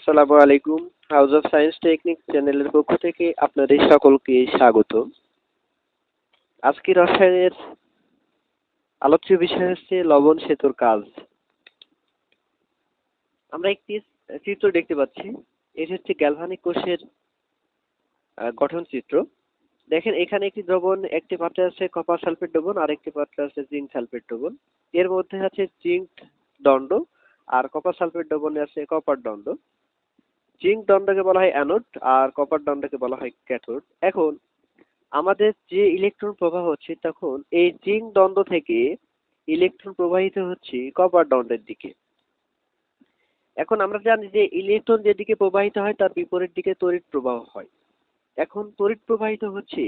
আসসালামু আলাইকুম। House of science technique চ্যানেলের পক্ষ থেকে আপনাদের সকলকে স্বাগত। আজকের রসায়নের আলোচ্য বিষয় হচ্ছে লবণ সেতুর কাজ। আমরা একটি চিত্র দেখতে পাচ্ছি। এটি হচ্ছে গ্যালভানিক কোষের গঠন চিত্র। দেখেন, এখানে একটি দ্রবণ, একটি পাত্রে আছে কপার সালফেট দ্রবণ আর একটি পাত্রে আছে জিঙ্ক সালফেট দ্রবণ। এর মধ্যে আছে জিঙ্ক দণ্ড আর কপার সালফেট দ্রবণে আছে কপার দণ্ড। জিঙ্ক দণ্ডকে বলা হয় অ্যানোড আর কপার দণ্ডকে বলা হয় ক্যাথোড। এখন আমাদের যে ইলেকট্রন প্রবাহ হচ্ছে তখন এই জিঙ্ক দণ্ড থেকে ইলেকট্রন প্রবাহিত হচ্ছে কপার দণ্ডের দিকে। এখন আমরা জানি যে ইলেকট্রন যেদিকে প্রবাহিত হয় তার বিপরীত দিকে তড়িৎ প্রবাহ হয়। এখন তড়িৎ প্রবাহিত হচ্ছে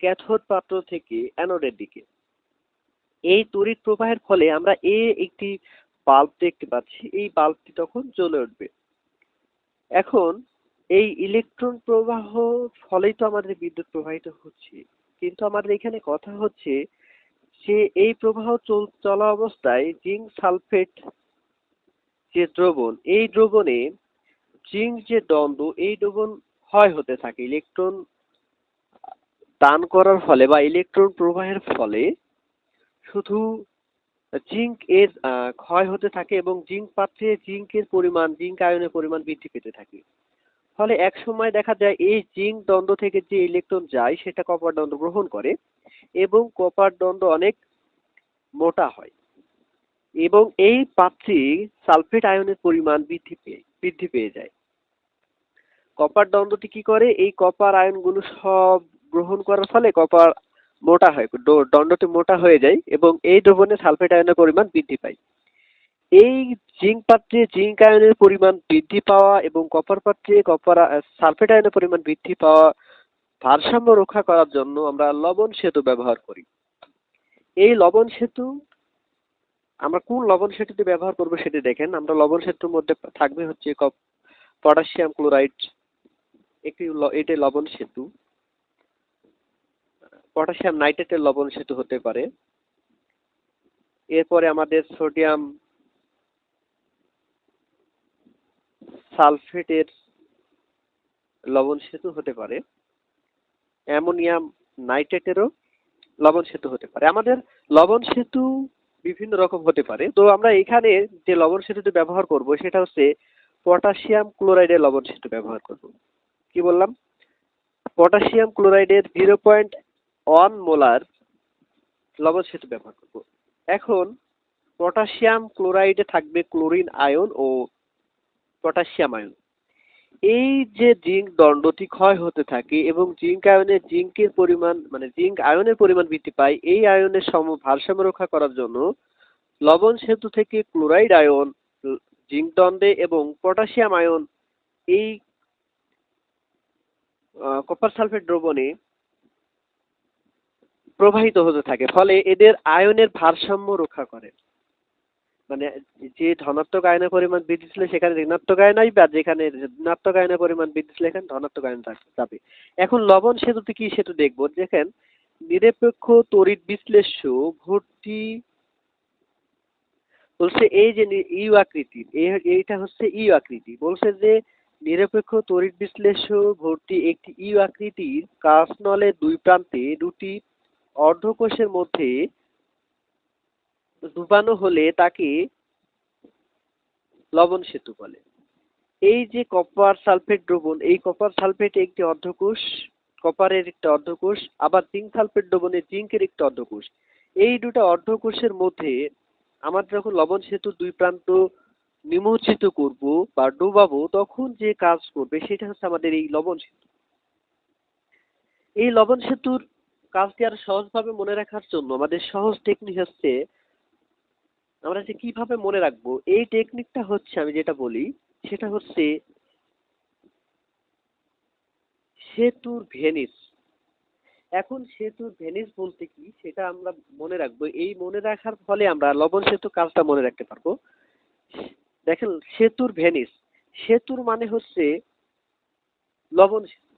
ক্যাথোড পাত্র থেকে অ্যানোডের দিকে। এই তড়িৎ প্রবাহের ফলে আমরা এ একটি বাল্ব দেখতে পাচ্ছি, এই বাল্বটি তখন জ্বলে উঠবে। এখন এই ইলেকট্রন প্রবাহ ফলেই তো আমাদের বিদ্যুৎ প্রবাহিত হচ্ছে। কিন্তু আমাদের এখানে কথা হচ্ছে যে এই প্রবাহ চল- অবস্থায় জিঙ্ক সালফেট যে দ্রবণ, এই দ্রবণে জিঙ্ক যে দ্বন্দ্ব, এই দ্রবণ ক্ষয় হতে থাকে। ইলেকট্রন দান করার ফলে বা ইলেকট্রন প্রবাহের ফলে শুধু জিঙ্ক এর ক্ষয় হতে থাকে এবং জিঙ্ক পাত্রে জিঙ্কের পরিমাণ, জিঙ্ক আয়নের পরিমাণ বৃদ্ধি পেতে থাকে। ফলে এক সময় দেখা যায় এই জিঙ্ক দ্বন্দ্ব থেকে যে ইলেকট্রন যায়, সেটা কপার দ্বন্দ্ব গ্রহণ করে এবং কপার দ্বন্দ্ব অনেক মোটা হয় এবং এই পাত্রে সালফেট আয়নের পরিমাণ বৃদ্ধি পেয়ে বৃদ্ধি পেয়ে যায়। কপার দ্বন্দ্বটি কি করে? এই কপার আয়নগুলো সব গ্রহণ করার ফলে কপার মোটা হয় দণ্ডটি মোটা হয়ে যায় এবং এই দ্রবণে সালফেট আয়নের পরিমাণ বৃদ্ধি পায়। এই জিঙ্ক পাত্রে জিঙ্ক আয়নের পরিমাণ বৃদ্ধি পাওয়া এবং কপার পাত্রে কপার সালফেট আয়নের পরিমাণ বৃদ্ধি পাওয়া ভারসাম্য রক্ষা করার জন্য আমরা লবণ সেতু ব্যবহার করি। এই লবণ সেতু, আমরা কোন লবণ সেতুটি ব্যবহার করব সেটি দেখেন। আমরা লবণ সেতুর মধ্যে থাকবে হচ্ছে পটাশিয়াম ক্লোরাইড, একটি এটি লবণ সেতু। পটাশিয়াম নাইট্রেটের লবণ সেতু হতে পারে। এরপরে আমাদের সোডিয়াম সালফেটের লবণ সেতু হতে পারে। অ্যামোনিয়াম নাইট্রেটেরও লবণ সেতু হতে পারে। আমাদের লবণ সেতু বিভিন্ন রকম হতে পারে। তো আমরা এখানে যে লবণ সেতুটি ব্যবহার করব, সেটা হচ্ছে পটাশিয়াম ক্লোরাইডের লবণ সেতু ব্যবহার করব। কি বললাম? পটাশিয়াম ক্লোরাইডের জিরো পয়েন্ট ওয়ান মোলার লবণ সেতু ব্যবহার করব। এখন পটাশিয়াম ক্লোরাইডে থাকবে ক্লোরিন আয়ন ও পটাশিয়াম আয়ন। এই যে জিঙ্ক দণ্ডটি ক্ষয় হতে থাকে এবং জিঙ্ক আয়নে জিঙ্কের পরিমাণ মানে জিঙ্ক আয়নের পরিমাণ বৃদ্ধি পায়, এই আয়নের সম ভারসাম্য রক্ষা করার জন্য লবণ সেতু থেকে ক্লোরাইড আয়ন, জিঙ্ক দণ্ডে এবং পটাশিয়াম আয়ন এই কপার সালফেট দ্রবণে প্রবাহিত হতে থাকে, ফলে এদের আয়নের ভারসাম্য রক্ষা করে। মানে যে ধনাত্মক আয়নের পরিমাণ বৃদ্ধি ছিল সেখানে ঋণাত্মক আয়ন আসবে, আর যেখানে ঋণাত্মক আয়নের পরিমাণ বৃদ্ধি ছিল এখানে ধনাত্মক আয়ন যাবে। এখন লবণ সেতুতে কি সেতু দেখব? দেখেন, নিরপেক্ষ তড়িৎ বিশ্লেষ্য ভর্তি বলছে এই যে ইউ আকৃতির এই- এইটা হচ্ছে ইউ আকৃতি। বলছে যে নিরপেক্ষ তড়িৎ বিশ্লেষ্য ভর্তি একটি ইউ আকৃতির কাঁচ নলের দুই প্রান্তে দুটি অর্ধকোষের মধ্যে ডুবানো হলে তাকে লবণ সেতু বলে। এই যে কপার সালফেট দ্রবণ, এই কপার সালফেট একটি অর্ধকোষ কপারের একটা অর্ধকোষ, আবার জিঙ্ক সালফেট দ্রবণে জিঙ্কের একটি অর্ধকোষ। এই দুটো অর্ধকোষের মধ্যে আমরা যখন লবণ সেতু দুই প্রান্ত নিমজ্জিত করব বা ডুবাবো, তখন যে কাজ করবে সেটা হচ্ছে আমাদের এই লবণ সেতু। এই লবণ সেতুর কাজটি আরও সহজভাবে মনে রাখার জন্য আমাদের সহজ টেকনিক হচ্ছে, আমরা যে কীভাবে মনে রাখব, এই টেকনিকটা হচ্ছে আমি যেটা বলি, সেটা হচ্ছে সেতুর ভেনিস। এখন সেতুর ভেনিস বলতে কি, সেটা আমরা মনে রাখব, এই মনে রাখার ফলে আমরা লবণ সেতু কাজটা মনে রাখতে পারব। দেখেন, সেতুর ভেনিস, সেতুর মানে হচ্ছে লবণ সেতু।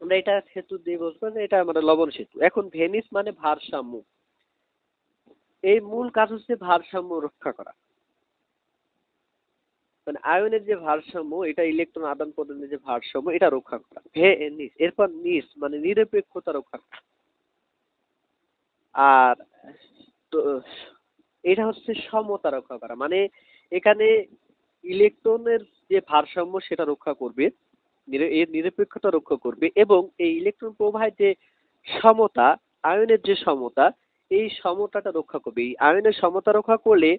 আমরা এটা সেতু দিয়ে বলব যে এটা আমাদের লবণ সেতু। এখন ভেনিস মানে ভারসাম্য। এই মূল কাজ হচ্ছে ভারসাম্য রক্ষা করা। মানে আয়নের যে ভারসাম্য, এটা ইলেকট্রন আদান প্রদানের যে ভারসাম্য, এটা রক্ষা করা। ভে নিস এরপর নিস মানে নিরপেক্ষতা রক্ষা করা। আর এটা হচ্ছে সমতা রক্ষা করা। মানে এখানে ইলেকট্রনের যে ভারসাম্য, সেটা রক্ষা করবে। এর নিরপেক্ষতা রক্ষা করবে এবং এই ইলেকট্রন প্রবাহের যে সমতা, আয়নের যে সমতা, এই সমতাটা রক্ষা করবে। এই আয়নের সমতা রক্ষা করলে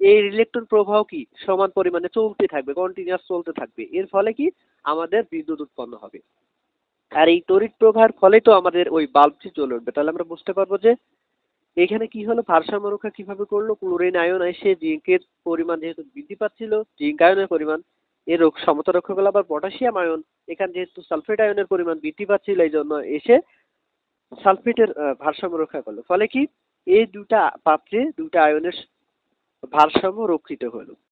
এই ইলেকট্রন প্রবাহ কি? সমান পরিমাণে চলতে থাকবে কন্টিনিউয়াস চলতে থাকবে। এর ফলে কি? আমাদের বিদ্যুৎ উৎপন্ন হবে। আর এই তড়িৎ প্রবাহের ফলে তো আমাদের ওই বাল্বটি জ্বলে উঠবে। তাহলে আমরা বুঝতে পারব যে এখানে কি হলো? ভারসাম্য রক্ষা কীভাবে করল? ক্লোরিন আয়ন এসে জিঙ্কের পরিমাণ যেহেতু বৃদ্ধি পাচ্ছিল, জিঙ্ক আয়নের পরিমাণ এর সমতা রক্ষা করলে আবার পটাশিয়াম আয়ন এখানে যেহেতু সালফেট আয়নের পরিমাণ বৃদ্ধি পাচ্ছিল এই জন্য এসে সালফেটের ভারসাম্য রক্ষা করল। ফলে কি? এই দুটা পাত্রে দুটা আয়নের ভারসাম্য রক্ষিত হলো।